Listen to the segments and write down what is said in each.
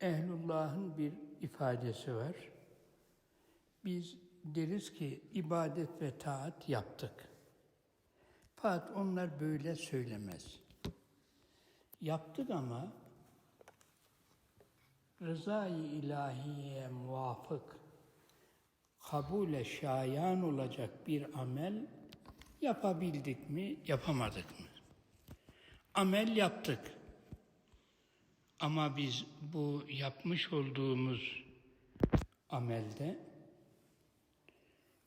Ehlullah'ın bir ifadesi var. Biz deriz ki ibadet ve taat yaptık. Fakat onlar böyle söylemez. Yaptık ama rızayı ilahiye muvafık, kabule şayan olacak bir amel yapabildik mi, yapamadık mı? Amel yaptık. Ama biz bu yapmış olduğumuz amelde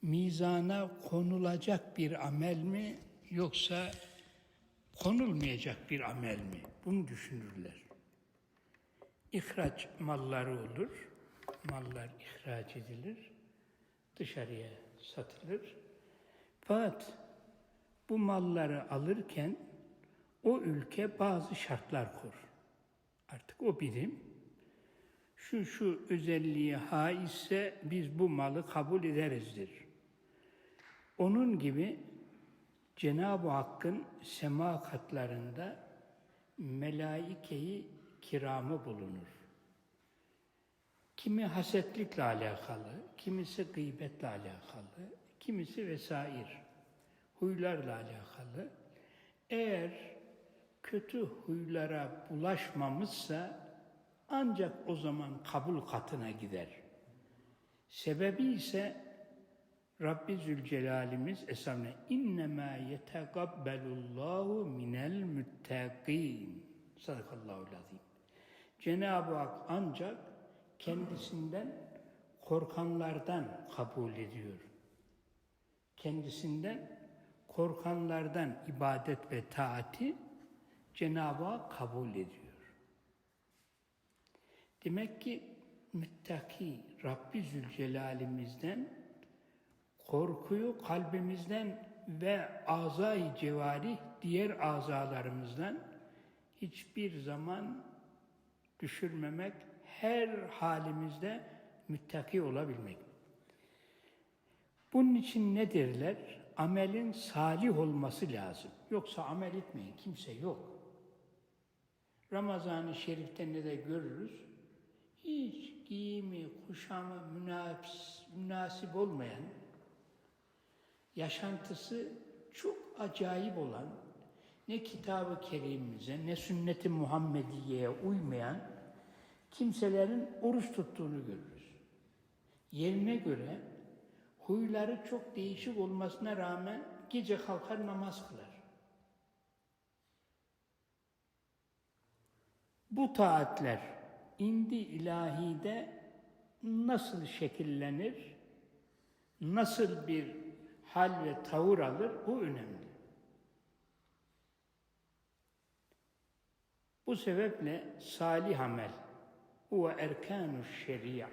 mizana konulacak bir amel mi yoksa konulmayacak bir amel mi? Bunu düşünürler. İhraç malları olur. Mallar ihraç edilir. Dışarıya satılır. Fakat bu malları alırken o ülke bazı şartlar kur. Artık o birim şu şu özelliği ha ise biz bu malı kabul ederizdir. Onun gibi Cenab-ı Hakk'ın sema katlarında melaikeyi kiramı bulunur. Kimi hasetlikle alakalı, kimisi gıybetle alakalı, kimisi vesair, huylarla alakalı. Eğer kötü huylara bulaşmamışsa ancak o zaman kabul katına gider. Sebebi ise Rabbi Zülcelal'imiz esamne innema yetegabbelullahu minel müttegin. Sadakallahu lazim. Cenab-ı Hak ancak kendisinden korkanlardan kabul ediyor. Kendisinden korkanlardan ibadet ve taati Cenab-ı Hak kabul ediyor. Demek ki müttaki Rabbi Zülcelal'imizden korkuyu kalbimizden ve azayı civari diğer azalarımızdan hiçbir zaman düşürmemek, her halimizde müttaki olabilmek. Bunun için ne derler? Amelin salih olması lazım. Yoksa amel etmeyin kimse yok. Ramazan-ı Şerif'te de görürüz? Hiç giyimi, kuşamı münasip, münasip olmayan, yaşantısı çok acayip olan, ne kitabı kerimimize ne sünnet-i Muhammediye'ye uymayan kimselerin oruç tuttuğunu görürüz. Yerine göre huyları çok değişik olmasına rağmen gece kalkar namaz kılar. Bu taatler indi ilahide nasıl şekillenir, nasıl bir hal ve tavır alır bu önemli. Bu sebeple salih amel huve erkanu şeria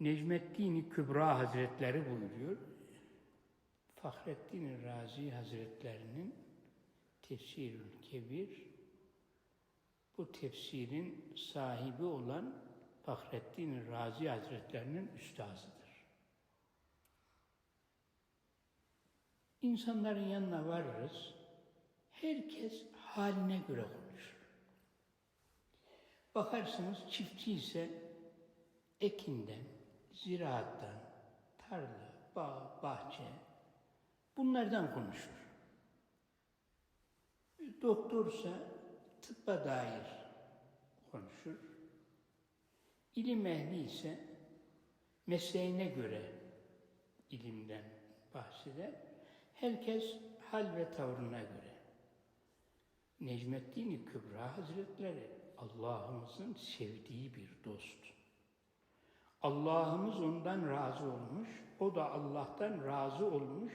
Necmeddin Kübra Hazretleri buyuruyor. Fahrettin Razi Hazretlerinin Tefsirül Kebir bu tefsirin sahibi olan Fahrettin Razi Hazretlerinin üstazıdır. İnsanların yanına varırız. Herkes haline göre konuşur. Bakarsınız çiftçi ise ekinden, ziraattan, tarla, bağ, bahçe bunlardan konuşur. Doktorsa tıbba dair konuşur. İlim ehli ise mesleğine göre ilimden bahseder. Herkes hal ve tavrına göre. Necmeddin Kübra Hazretleri Allah'ımızın sevdiği bir dost. Allah'ımız ondan razı olmuş, o da Allah'tan razı olmuş,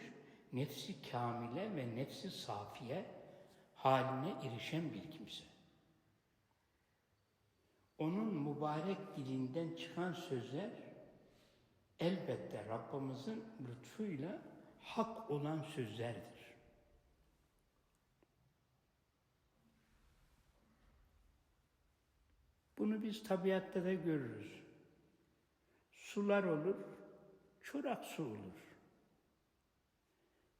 nefsi kamile ve nefsi safiye haline erişen bir kimse. Onun mübarek dilinden çıkan sözler elbette Rabbimizin lütfuyla hak olan sözlerdir. Bunu biz tabiatta da görürüz. Sular olur, çorak su olur.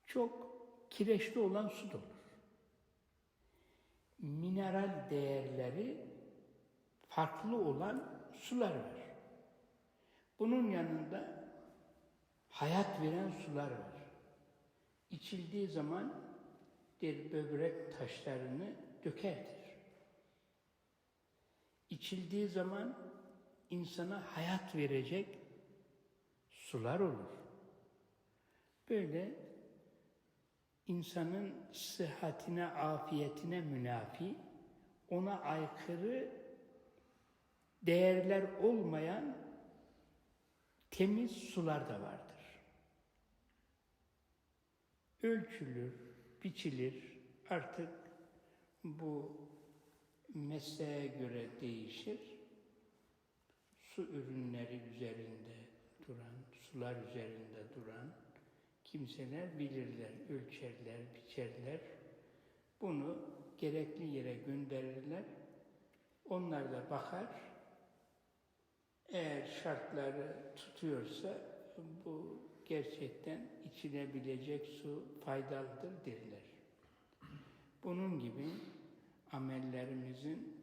Çok kireçli olan su da olur. Mineral değerleri farklı olan sular var. Bunun yanında hayat veren sular var. İçildiği zaman bir böbrek taşlarını dökerdir. İçildiği zaman insana hayat verecek sular olur. Böyle insanın sıhhatine, afiyetine münafi, ona aykırı değerler olmayan temiz sular da vardır. Ölçülür, biçilir. Artık bu mesleğe göre değişir. Su ürünleri üzerinde duran, sular üzerinde duran kimseler bilirler, ölçerler, biçerler. Bunu gerekli yere gönderirler. Onlar da bakar. Eğer şartları tutuyorsa bu gerçekten içilebilecek su faydalıdır derler. Bunun gibi amellerimizin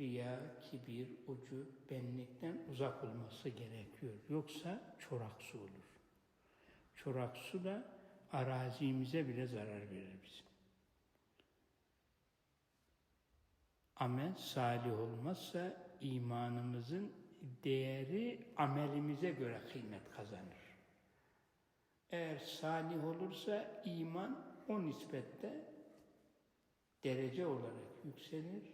riya, kibir, ucu, benlikten uzak olması gerekiyor. Yoksa çorak su olur. Çorak su da arazimize bile zarar verir bizim. Amel salih olmazsa imanımızın değeri amelimize göre kıymet kazanır. Eğer salih olursa iman o nispette derece olarak yükselir.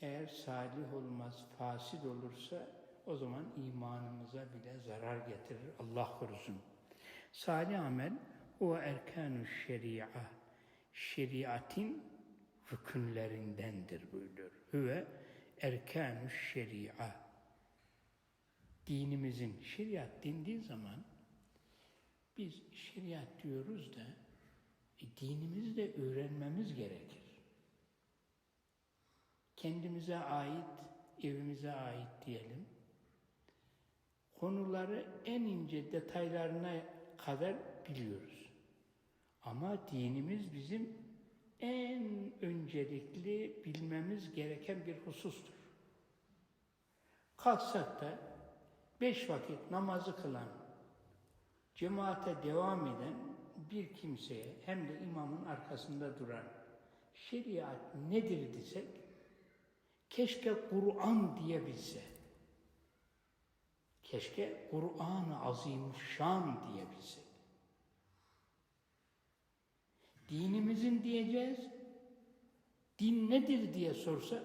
Eğer salih olmaz, fasid olursa o zaman imanımıza bile zarar getirir. Allah korusun. Salih amel o erkanü şeria. Şeriatin rükünlerindendir buyuruyor. Hüve erkanü şeria. Dinimizin şeriat dendiği zaman biz şeriat diyoruz da e, dinimizi de öğrenmemiz gerekir. Kendimize ait, evimize ait diyelim. Konuları en ince detaylarına kadar biliyoruz. Ama dinimiz bizim en öncelikli bilmemiz gereken bir husustur. Kalksak da beş vakit namazı kılan, cemaate devam eden bir kimseye hem de imamın arkasında duran şeriat nedir desek keşke Kur'an diyebilse. Keşke Kur'an-ı Azimuşşan diyebilsek. Dinimizin diyeceğiz, din nedir diye sorsa,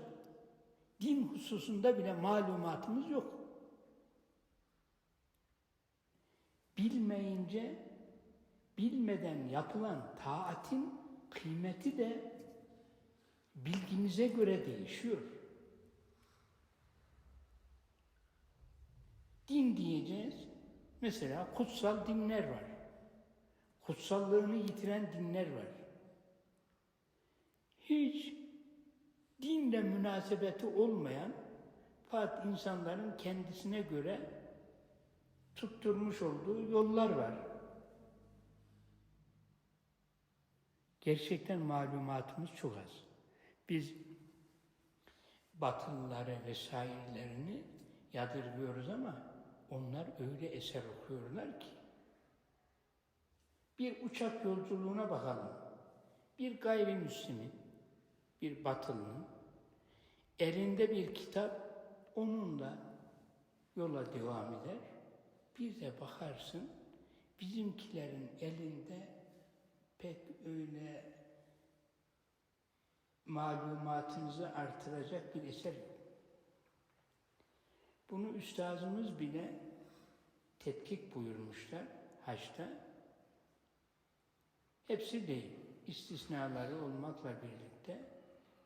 din hususunda bile malumatımız yok. Bilmeyince, bilmeden yapılan taatin kıymeti de bilgimize göre değişiyor. Din diyeceğiz. Mesela kutsal dinler var. Kutsallığını yitiren dinler var. Hiç dinle münasebeti olmayan fakat insanların kendisine göre tutturmuş olduğu yollar var. Gerçekten malumatımız çok az. Biz batılıları vesairelerini yadırgıyoruz ama onlar öyle eser okuyorlar ki. Bir uçak yolculuğuna bakalım. Bir gayrimüslimin, bir batılının elinde bir kitap onunla yola devam eder. Bir de bakarsın bizimkilerin elinde pek öyle malumatınızı artıracak bir eser yok. Bunu üstazımız bile tetkik buyurmuşlar haçta. Hepsi değil, istisnaları olmakla birlikte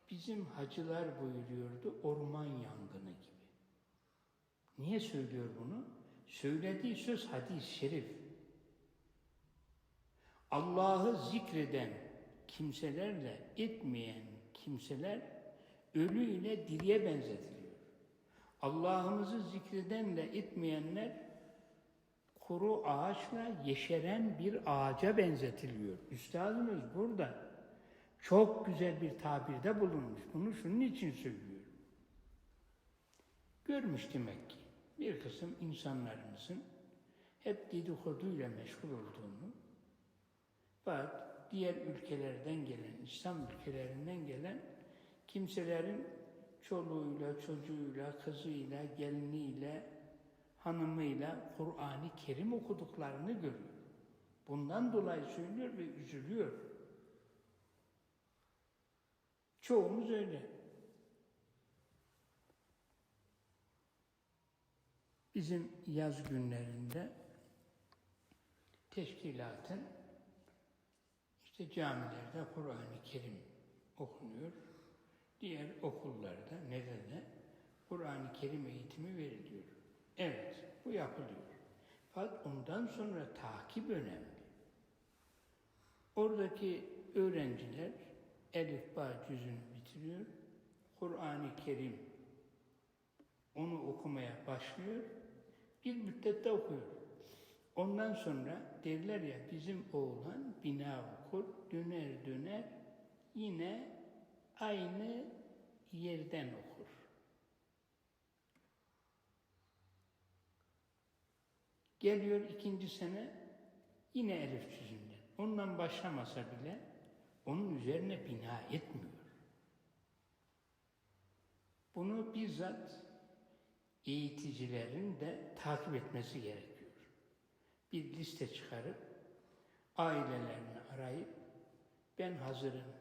bizim hacılar buyuruyordu orman yangını gibi. Niye söylüyor bunu? Söylediği söz hadis-i şerif. Allah'ı zikreden kimselerle etmeyen kimseler ölüyle diriye benzetiliyor. Allah'ımızı zikredenle etmeyenler kuru ağaçla yeşeren bir ağaca benzetiliyor. Üstadımız burada Çok güzel bir tabirde bulunmuş. Bunu şunun için söylüyorum. Görmüş demek ki bir kısım insanlarımızın hep dedikoduyla meşgul olduğunu fakat diğer ülkelerden gelen, İslam ülkelerinden gelen kimselerin çoluğuyla, çocuğuyla, kızıyla, geliniyle, hanımıyla Kur'an-ı Kerim okuduklarını görüyor. Bundan dolayı söylüyor ve üzülüyor. Çoğumuz öyle. Bizim yaz günlerinde teşkilatın işte camilerde Kur'an-ı Kerim okunuyor. Diğer okullarda, nerede Kur'an-ı Kerim eğitimi veriliyor. Evet, bu yapılıyor. Fakat ondan sonra takip önemli. Oradaki öğrenciler Elif Ba cüzünü bitiriyor. Kur'an-ı Kerim onu okumaya başlıyor. Bir müddette okuyor. Ondan sonra derler ya bizim oğlan bina okur, döner döner yine aynı yerden okur. Geliyor ikinci sene yine elif cüzünden. Ondan başlamasa bile onun üzerine bina etmiyor. Bunu bizzat eğiticilerin de takip etmesi gerekiyor. Bir liste çıkarıp ailelerini arayıp ben hazırım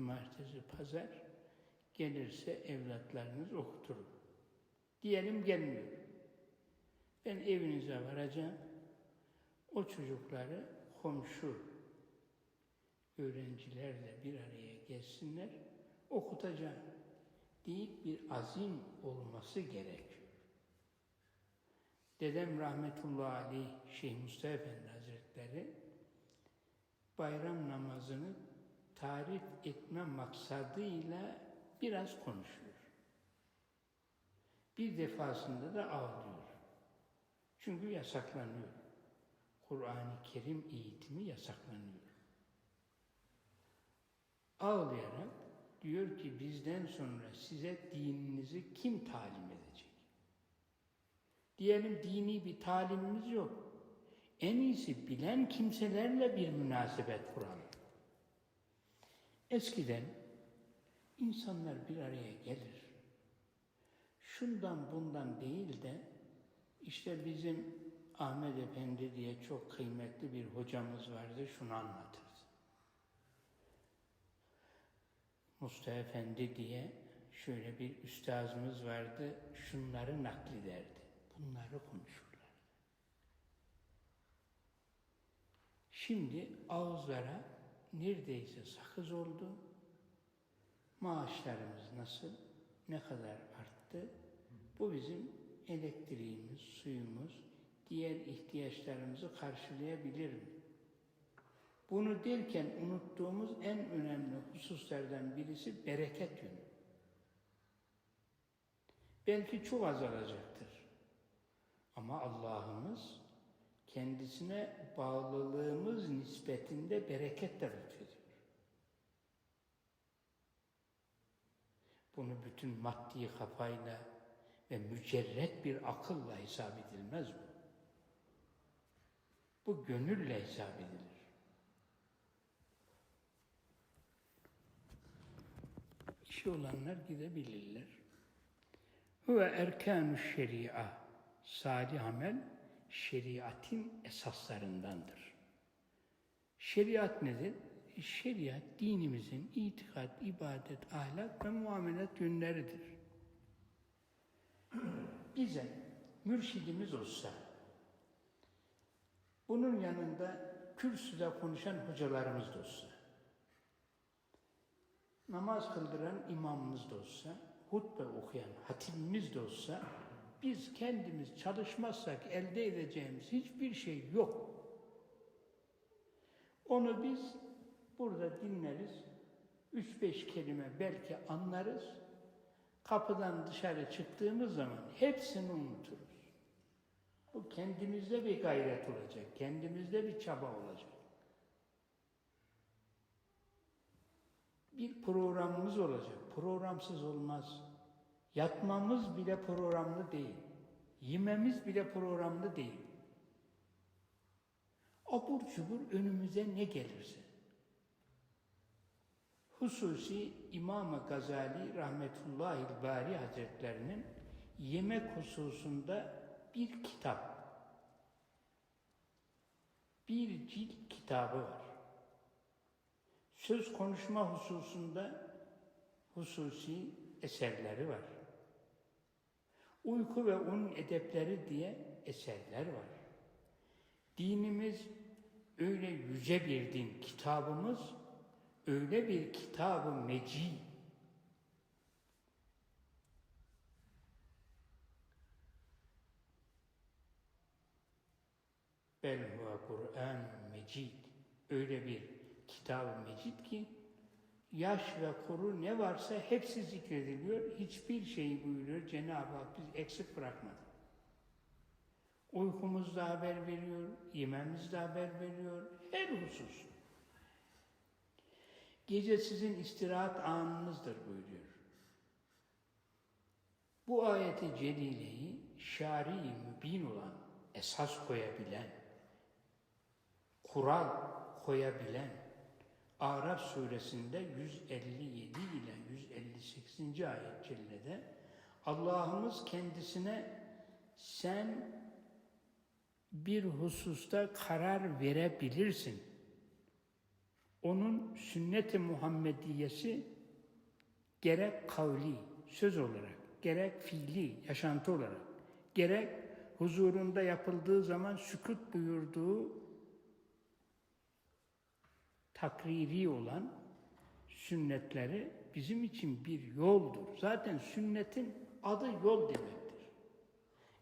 cumartesi pazar gelirse evlatlarınız okuturum. Diyelim gelmiyor. Ben evinize varacağım. O çocukları komşu öğrencilerle bir araya gelsinler, okutacağım deyip bir azim olması gerekiyor. Dedem rahmetullahi aleyh Şeyh Mustafa Efendi Hazretleri bayram namazını tarif etme maksadıyla biraz konuşuyor. Bir defasında da ağlıyor. Çünkü yasaklanıyor. Kur'an-ı Kerim eğitimi yasaklanıyor. Ağlayarak diyor ki bizden sonra size dininizi kim talim edecek? Diyelim dini bir talimimiz yok. En iyisi bilen kimselerle bir münasebet kuralım. Eskiden insanlar bir araya gelir. Şundan bundan değil de işte bizim Ahmet Efendi diye çok kıymetli bir hocamız vardı şunu anlatırdı. Mustafa Efendi diye şöyle bir üstazımız vardı şunları naklederdi. Bunları konuşurlardı. Şimdi ağızlara neredeyse sakız oldu. Maaşlarımız nasıl, ne kadar arttı? Bu bizim elektriğimiz, suyumuz, diğer ihtiyaçlarımızı karşılayabilir mi? Bunu derken unuttuğumuz en önemli hususlardan birisi bereket yönü. Belki çok azalacaktır. Ama Allah'ımız kendisine bağlılığımız nispetinde bereketle lütfediyor. Bunu bütün maddi kafayla ve mücerret bir akılla hesap edilmez bu. Bu gönülle hesap edilir. İşi olanlar gidebilirler. Huve erkanü şeria. Salih amel şeriatin esaslarındandır. Şeriat nedir? Şeriat dinimizin itikat, ibadet, ahlak ve muamelat yönleridir. Bize mürşidimiz olsa, bunun yanında kürsüde konuşan hocalarımız da olsa, namaz kıldıran imamımız da olsa, hutbe okuyan hatibimiz de olsa, biz kendimiz çalışmazsak elde edeceğimiz hiçbir şey yok. Onu biz burada dinleriz, üç beş kelime belki anlarız, kapıdan dışarı çıktığımız zaman hepsini unuturuz. Bu kendimizde bir gayret olacak, kendimizde bir çaba olacak. bir programımız olacak. Programsız olmaz. Yatmamız bile programlı değil. Yememiz bile programlı değil. Abur cubur önümüze ne gelirse. Hususi İmam-ı Gazali Rahmetullahi Bari Hazretlerinin yemek hususunda bir kitap, bir cilt kitabı var. Söz konuşma hususunda hususi eserleri var. Uyku ve onun edepleri diye eserler var. Dinimiz öyle yüce bir din, kitabımız öyle bir kitabı meci. Bel huve Kur'an mecid. Öyle bir kitab-ı mecid ki yaş ve kuru ne varsa hepsi zikrediliyor. Hiçbir şey buyuruyor Cenab-ı Hak biz eksik bırakmadı. Uykumuzda haber veriyor, yememizde haber veriyor, her husus. Gece sizin istirahat anınızdır buyuruyor. Bu ayeti celileyi şari mübin olan, esas koyabilen, kural koyabilen, Araf suresinde 157 ile 158. ayet cellede Allah'ımız kendisine sen bir hususta karar verebilirsin. Onun sünnet-i Muhammediyesi gerek kavli, söz olarak, gerek fiili, yaşantı olarak, gerek huzurunda yapıldığı zaman sükut buyurduğu takriri olan sünnetleri bizim için bir yoldur. Zaten sünnetin adı yol demektir.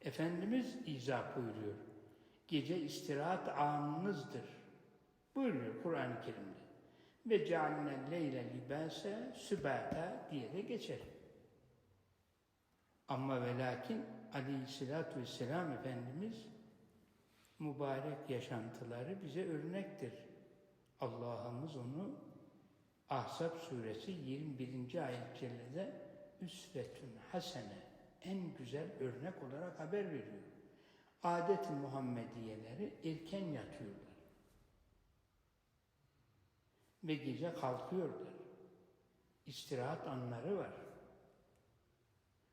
Efendimiz izah buyuruyor. Gece istirahat anınızdır. Buyuruyor Kur'an-ı Kerim'de. Ve cealne leyle libase sübata diye de geçer. Ama ve lakin aleyhissalatü vesselam Efendimiz mübarek yaşantıları bize örnektir. Allah'ımız onu Ahzab suresi 21. ayet cellede üsvetün hasene en güzel örnek olarak haber veriyor. Adet-i Muhammediyeleri erken yatıyorlar. Ve gece kalkıyorlar. İstirahat anları var.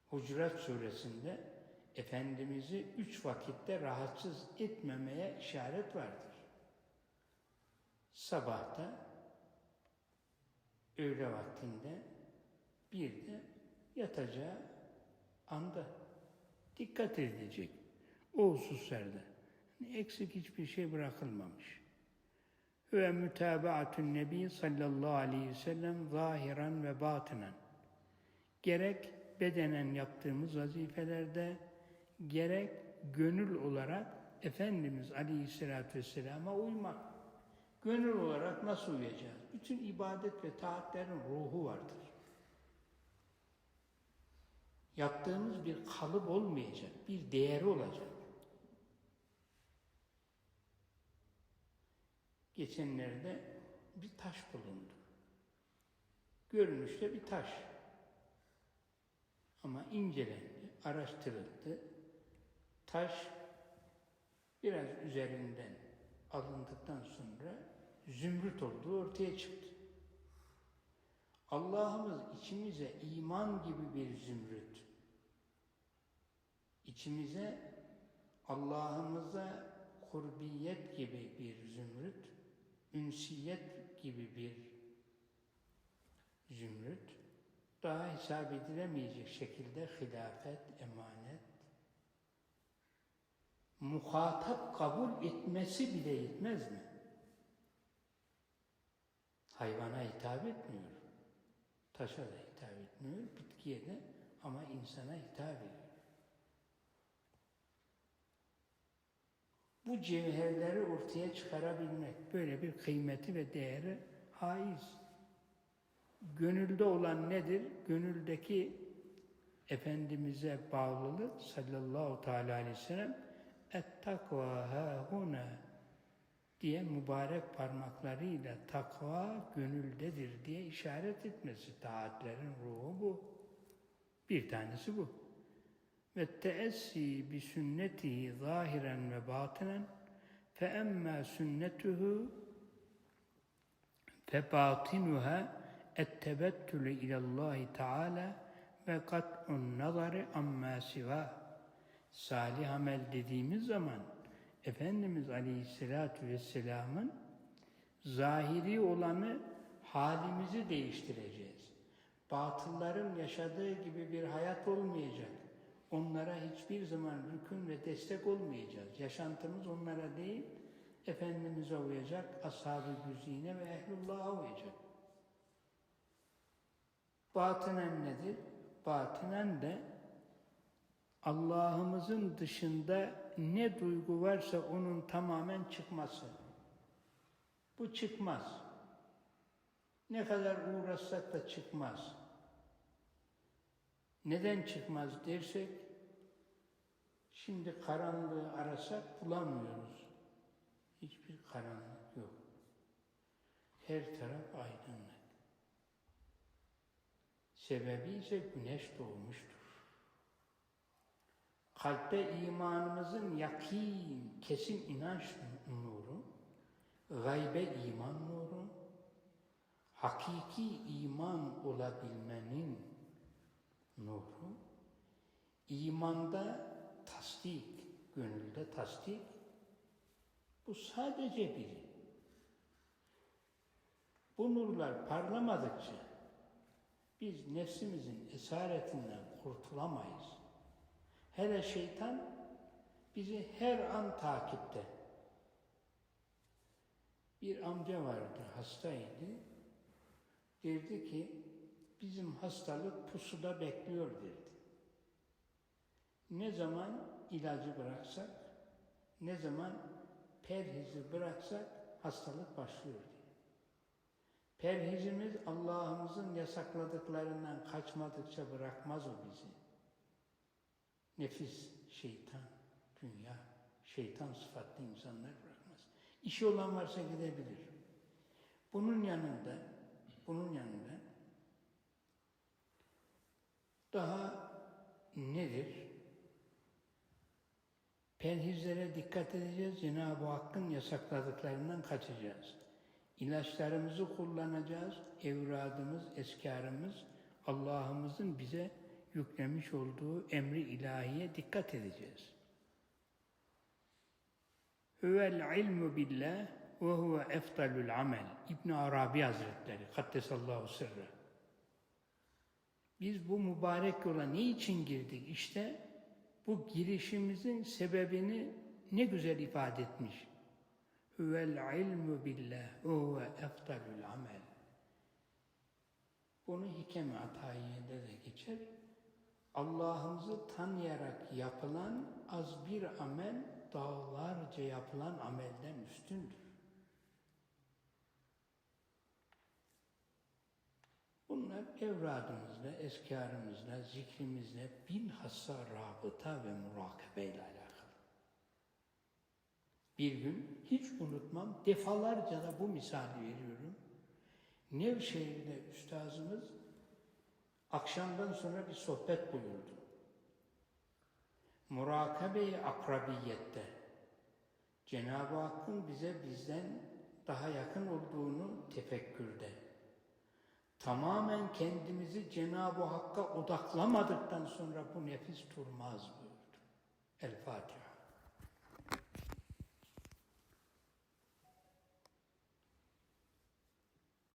Hucurat suresinde Efendimiz'i üç vakitte rahatsız etmemeye işaret vardır. Sabahta, öğle vaktinde, bir de yatacağı anda dikkat edecek. O hususlarda yani eksik hiçbir şey bırakılmamış. Ve mütabaatün nebi sallallahu aleyhi ve sellem zahiren ve batinen. Gerek bedenen yaptığımız vazifelerde, gerek gönül olarak Efendimiz aleyhissalatü vesselama uymak. Gönül olarak nasıl uyacağız? Bütün ibadet ve taatlerin ruhu vardır. Yaptığımız bir kalıp olmayacak, bir değeri olacak. Geçenlerde bir taş bulundu. Görünüşte bir taş. Ama incelendi, araştırıldı. Taş biraz üzerinden alındıktan sonra zümrüt olduğu ortaya çıktı. Allah'ımız içimize iman gibi bir zümrüt, içimize Allah'ımıza kurbiyet gibi bir zümrüt, ünsiyet gibi bir zümrüt, daha hesap edilemeyecek şekilde hilafet, emanet, muhatap kabul etmesi bile yetmez mi? Hayvana hitap etmiyor. Taşa da hitap etmiyor, bitkiye de ama insana hitap ediyor. Bu cevherleri ortaya çıkarabilmek, böyle bir kıymeti ve değeri haiz. Gönülde olan nedir? Gönüldeki Efendimiz'e bağlılık sallallahu teala aleyhi ve sellem ettakva hâhuna diye mübarek parmaklarıyla takva gönüldedir diye işaret etmesi. Taatlerin ruhu bu. Bir tanesi bu. Ve teessi bi sünnetihi zahiren ve batinen fe emme sünnetuhu fe batinuha ettebettülü ilallahi teala ve kat'un nazari amma siva. Salih amel dediğimiz zaman Efendimiz Aleyhisselatü Vesselam'ın zahiri olanı halimizi değiştireceğiz. Batılların yaşadığı gibi bir hayat olmayacak. Onlara hiçbir zaman rükün ve destek olmayacağız. Yaşantımız onlara değil, Efendimiz'e uyacak, ashab-ı güzine ve ehlullah'a uyacak. Batınen nedir? Batınen de Allah'ımızın dışında ne duygu varsa onun tamamen çıkması. Bu çıkmaz. Ne kadar uğraşsak da çıkmaz. Neden çıkmaz dersek, şimdi karanlığı arasak bulamıyoruz. Hiçbir karanlık yok. Her taraf aydınlık. Sebebi ise güneş doğmuştur. Kalpte imanımızın yakin, kesin inanç nuru, gaybe iman nuru, hakiki iman olabilmenin nuru, imanda tasdik, gönülde tasdik, bu sadece biri. Bu nurlar parlamadıkça biz nefsimizin esaretinden kurtulamayız. Hele şeytan bizi her an takipte. Bir amca vardı, hastaydı. Derdi ki, bizim hastalık pusuda bekliyor derdi. Ne zaman ilacı bıraksak, ne zaman perhizi bıraksak hastalık başlıyor diye. Perhizimiz Allah'ımızın yasakladıklarından kaçmadıkça bırakmaz o bizi. Nefis, şeytan, dünya, şeytan sıfatlı insanlar bırakmaz. İşi olan varsa gidebilir. Bunun yanında, bunun yanında daha nedir? Perhizlere dikkat edeceğiz. Cenab-ı Hakk'ın yasakladıklarından kaçacağız. İlaçlarımızı kullanacağız. Evradımız, eskarımız, Allah'ımızın bize yüklemiş olduğu emri ilahiye dikkat edeceğiz. Huvel ilmu billah ve huve eftalul amel. İbn Arabi Hazretleri Kaddesallahu sırrı. Biz bu mübarek yola ne için girdik? İşte bu girişimizin sebebini ne güzel ifade etmiş. Huvel ilmu billah ve huve eftalul amel. Bunu Hikem-i Atayiye'de de geçer. Allah'ımızı tanıyarak yapılan az bir amel dağlarca yapılan amelden üstündür. Bunlar evradımızla, eskarımızla, zikrimizle bilhassa rabıta ve murakabeyle alakalı. Bir gün hiç unutmam, defalarca da bu misali veriyorum. Nevşehir'de üstazımız akşamdan sonra bir sohbet buyurdu. Murakabe-i akrabiyette Cenab-ı Hakk'ın bize bizden daha yakın olduğunu tefekkürde tamamen kendimizi Cenab-ı Hakk'a odaklamadıktan sonra bu nefis durmaz buyurdu. El Fatiha.